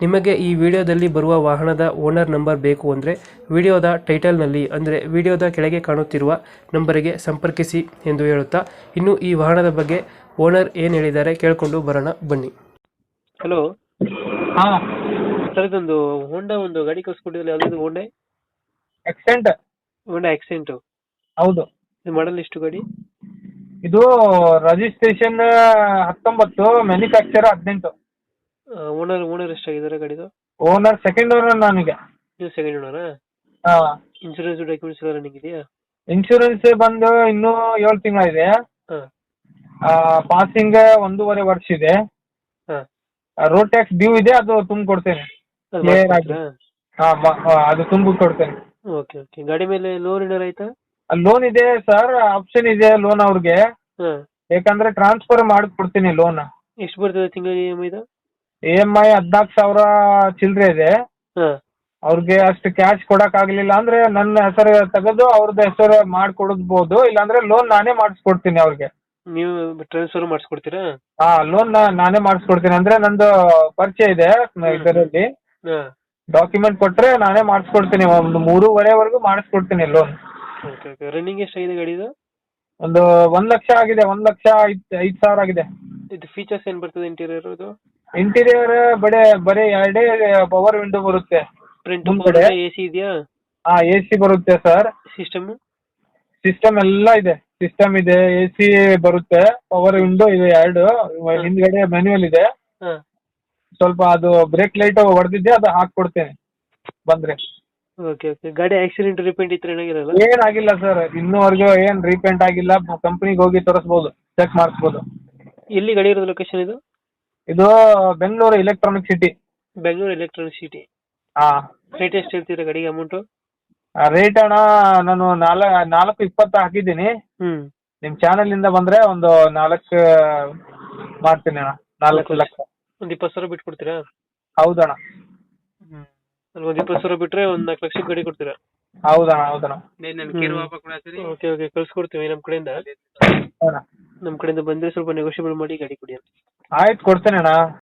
ನಿಮಗೆ ಈ ವಿಡಿಯೋದಲ್ಲಿ ಬರುವ ವಾಹನದ ಓನರ್ ನಂಬರ್ ಬೇಕು ಅಂದರೆ ವಿಡಿಯೋದ ಟೈಟಲ್ನಲ್ಲಿ ಅಂದರೆ ವಿಡಿಯೋದ ಕೆಳಗೆ ಕಾಣುತ್ತಿರುವ ನಂಬರಿಗೆ ಸಂಪರ್ಕಿಸಿ ಎಂದು ಹೇಳುತ್ತಾ ಇನ್ನು ಈ ವಾಹನದ ಬಗ್ಗೆ ಓನರ್ ಏನು ಹೇಳಿದ್ದಾರೆ ಕೇಳಿಕೊಂಡು ಬರೋಣ ಬನ್ನಿ. ಹಲೋ. ಹಾ. ಸರ್ ಇದೊಂದು ಹೋಂಡಾ ಒಂದು ಗಾಡಿ ಕಳ್ಸ್ಕೊಟ್ಟಿದ್ದಲ್ಲಿ ಯಾವುದಾದ್ರು ಹೋಂಡಾ ಎಕ್ಸೆಂಟ್ ಹೋಂಡಾ ಆಕ್ಸೆಂಟು ಹೌದು. ಇದು ಮಾಡಲ್ ಎಷ್ಟು ಗಾಡಿ? ಇದು ರಜಿಸ್ಟ್ರೇಷನ್ ಹತ್ತೊಂಬತ್ತು ಮ್ಯಾನುಫ್ಯಾಕ್ಚರ್ ಹದಿನೆಂಟು. ಓನರ್ ಓನರ್ ಎಷ್ಟಾಗಿದ್ದಾರೆ ಗಾಡಿದು? ಓನರ್ ಸೆಕೆಂಡ್ ಓನರ್ ನನಗೆ ನೀವು ಸೆಕೆಂಡ್ ಓನರ್ ಹಾ. ಇನ್ಶೂರೆನ್ಸ್ ಡಾಕ್ಯುಮೆಂಟ್ಸ್ ಎಲ್ಲ ರನ್ನಿಂಗ್ ಇದೆಯಾ? ಇನ್ಶೂರೆನ್ಸ್ ಬಂದು ಇನ್ನೂ ಏಳು ತಿಂಗಳಿದೆ ಹಾಂ. ಪಾಸಿಂಗ್ ಒಂದೂವರೆ ವರ್ಷ ಇದೆ. ಹಾಂ. ರೋಡ್ ಟ್ಯಾಕ್ಸ್ ಡ್ಯೂ ಇದೆ ಅದು ತುಂಬ ಕೊಡ್ತೇನೆ ಅದು Clear ಮಾಡ್ಕೊಡ್ತೀರಾ? ಹಾ ಮ- ಹಾ, ಅದು ತುಂಬ ಕೊಡ್ತೇನೆ ಓಕೆ ಓಕೆ. ಗಾಡಿ ಮೇಲೆ ಲೋನ್ ಏನಾರು ಆಯ್ತಾ? ಲೋನ್ ಇದೆ ಸರ್ ಆಪ್ಷನ್ ಇದೆ ಲೋನ್ ಅವ್ರಿಗೆ. ಹಾಂ. ಯಾಕಂದ್ರೆ ಟ್ರಾನ್ಸ್ಫರ್ ಮಾಡಿಕೊಡ್ತೀನಿ ಲೋನ್ ಎಷ್ಟು ಬರ್ತದೆ ತಿಂಗಳಿಗೆ ಇ ಎಂ ಐದು ಇ ಎಂ ಐ ಹದಿನಾಲ್ಕು ಸಾವಿರ ಚಿಲ್ಲರೆ ಇದೆ. ಹಾಂ. ಅವ್ರಿಗೆ ಅಷ್ಟು ಕ್ಯಾಶ್ ಕೊಡಕ್ ಆಗ್ಲಿಲ್ಲ ಅಂದ್ರೆ ನನ್ನ ಹೆಸರು ತೆಗೆದು ಅವ್ರದ್ದು ಹೆಸರು ಮಾಡ್ಕೊಡ್ಬೋದು ಇಲ್ಲಾಂದ್ರೆ ಲೋನ್ ನಾನೇ ಮಾಡಿಸ್ಕೊಡ್ತೀನಿ ಅವ್ರಿಗೆ. ನೀವು ಟ್ರಾನ್ಸ್ಫರ್ ಮಾಡಿಸ್ಕೊಡ್ತೀರಾ? ಹಾ ಲೋನ್ ನಾನೇ ಮಾಡಿಸ್ಕೊಡ್ತೀನಿ. ಅಂದ್ರೆ ನಂದು ಪರಿಚಯ ಇದೆ ಇದರಲ್ಲಿ. ಹಾಂ. ಡಾಕ್ಯುಮೆಂಟ್ ಕೊಟ್ರೆ ನಾನೇ ಮಾಡಿಸ್ಕೊಡ್ತೀನಿ. ಒಂದು ಮೂರುವರೆವರೆಗೂ ಮಾಡಿಸ್ಕೊಡ್ತೀನಿ ಲೋನ್ ಓಕೆ ಓಕೆ. ರನ್ನಿಂಗ್ ಎಷ್ಟಾಗಿದೆ ಗಾಡಿದು? ಒಂದು ಒಂದ್ ಲಕ್ಷ ಆಗಿದೆ. ಒಂದ್ ಲಕ್ಷ ಐದ್ ಐದ್ ಸಾವಿರ ಆಗಿದೆ. ಇದು ಫೀಚರ್ಸ್ ಏನು ಬರ್ತದೆ ಇಂಟೀರಿಯರ್ ಇದು? ಇಂಟೀರಿಯರ್ ಬಡೆ ಬರೀ ಎರಡೇ ಪವರ್ ವಿಂಡೋ ಬರುತ್ತೆ. ಪ್ರಿಂಟ್ ಮುಂದ್ಗಡೆ? ಎ ಸಿ ಇದೆಯಾ? ಹಾ ಎ ಸಿ ಬರುತ್ತೆ ಸರ್ ಸಿಸ್ಟಮ್ ಸಿಸ್ಟಮ್ ಎಲ್ಲ ಇದೆ. ಸಿಸ್ಟಮ್ ಇದೆ ಎ ಸಿ ಬರುತ್ತೆ. ಪವರ್ ವಿಂಡೋ ಇದೆ ಎರಡು. ಹಿಂದ್ಗಡೆ ಮ್ಯಾನ್ಯುವಲ್ ಇದೆ. ಹಾಂ. ಸ್ವಲ್ಪ ಅದು ಬ್ರೇಕ್ ಲೈಟ್ ಹೊಡೆದಿದ್ದೆ ಅದು ಹಾಕ್ಕೊಡ್ತೇನೆ. ಬಂದ್ರೆ. ಓಕೆ ಓಕೆ ಗಾಡಿ ಆಕ್ಸಿಡೆಂಟ್ ರಿಪೇಂಟ್ ಇತ್ತು ಏನಾಗಿರಲ್ಲ? ಏನಾಗಿಲ್ಲ ಸರ್ ಇನ್ನೂವರೆಗೂ ಏನ್ ರೀಪೇಂಟ್ ಆಗಿಲ್ಲ. ಕಂಪ್ನಿಗೆ ಹೋಗಿ ತೋರಿಸ್ಬೋದು ಚೆಕ್ ಮಾಡಿಸ್ಬೋದು. ಎಲ್ಲಿ ಗಾಡಿ ಇರೋದು ಲೊಕೇಶನ್ ಇದು? ಇದು Bengaluru electronic city Bengaluru electronic city ಹಾ ರೇಟ್ ಎಷ್ಟು ಹೇಳ್ತೀರಾ ಗಾಡಿಗೆ ಅಮೌಂಟು ರೇಟ್ ಅಣ್ಣ ನಾನು ನಾಲ ನಾಲ್ಕು ಇಪ್ಪತ್ತು ಹಾಕಿದ್ದೀನಿ. ಹ್ಞೂ ನಿಮ್ ಚಾನೆಲ್ ಇಂದ ಬಂದ್ರೆ ಒಂದು ನಾಲ್ಕು ಮಾಡ್ತೀನಿ ಅಣ್ಣ ನಾಲ್ಕು ಲಕ್ಷ. ಒಂದು ಇಪ್ಪತ್ತು ಸಾವಿರ ಬಿಟ್ಟು ಕೊಡ್ತೀರಾ ಹೌದಣ್ಣ ಹ್ಞೂ ಒಂದ್ ಇಪ್ಪತ್ತು ಸಾವಿರ ಬಿಟ್ಟರೆ ಒಂದು ನಾಲ್ಕು ಲಕ್ಷಕ್ಕೆ ಗಾಡಿ ಕೊಡ್ತೀರಾ? ಹೌದಣ್ಣ ಹೌದಣ್ಣ. ಓಕೆ ಓಕೆ ಕಳ್ಸ್ಕೊಡ್ತೀವಿ ನಮ್ಮ ಕಡೆಯಿಂದ. ಹೌದಣ್ಣ. ನಮ್ಮ ಕಡೆಯಿಂದ ಬಂದ್ರೆ ಸ್ವಲ್ಪ ನೆಗೋಷಿಯಬಲ್ ಮಾಡಿ ಗಾಡಿ ಕೊಡಿ ಅಂತ. ಆಯ್ತು ಕೊಡ್ತೇನೆ ಅಣ್ಣ.